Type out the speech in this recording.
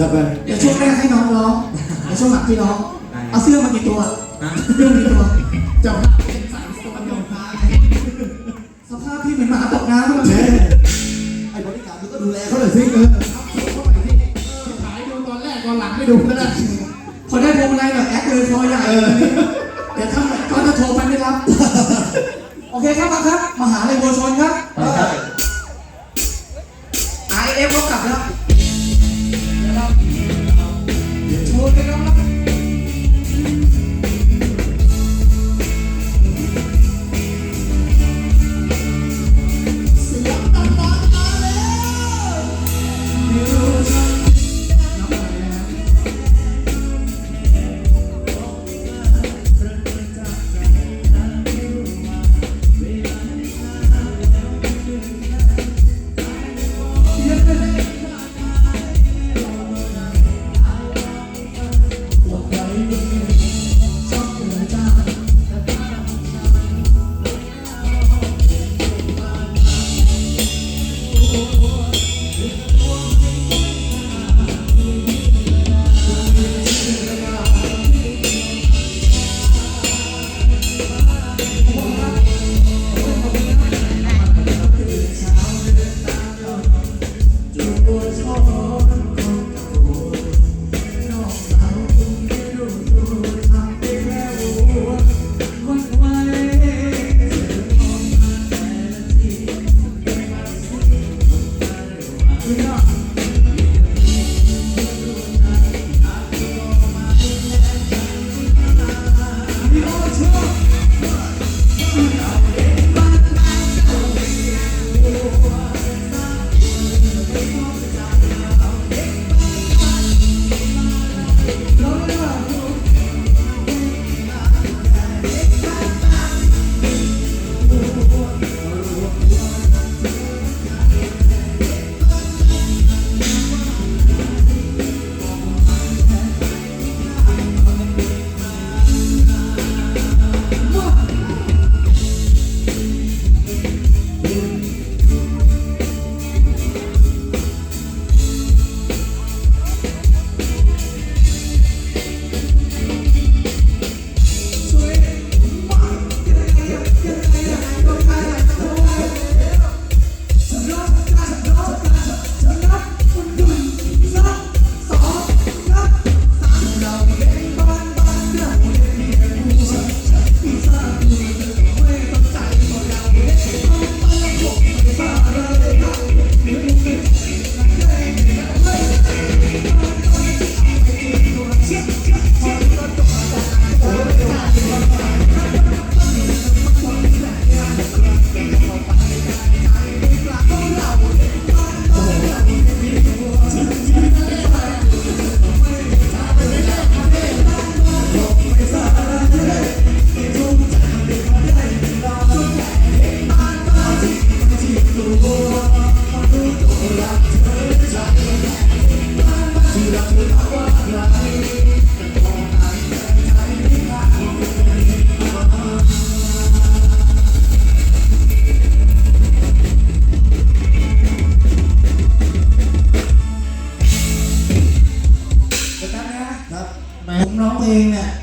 จัดไปเดี๋ยวช่วงแรกให้น้องร้องเวช่วงหลังพี่น้อง เอาเสื้อมากี่ตัวเรื่องกี่ตัวจะบาเป็นสามตัวโยนมาสภาพที่เหมือนหมาตกน้ำเลยไอ้บริการมันก็ดูแลเขาเลยสิเออถ่ายดูตอนแรกตอนหลังไม่ดูก็ได้คนได้พวงมาลัยแบบแอคเลยคอใหญ่เลยเดี๋ยวถ้าก็จะโทรไปไม่รับ โอเคครับครับมหาเลัยบัชนครับไอเอฟก็กลับแล้ว smooth enough? We're not. morning.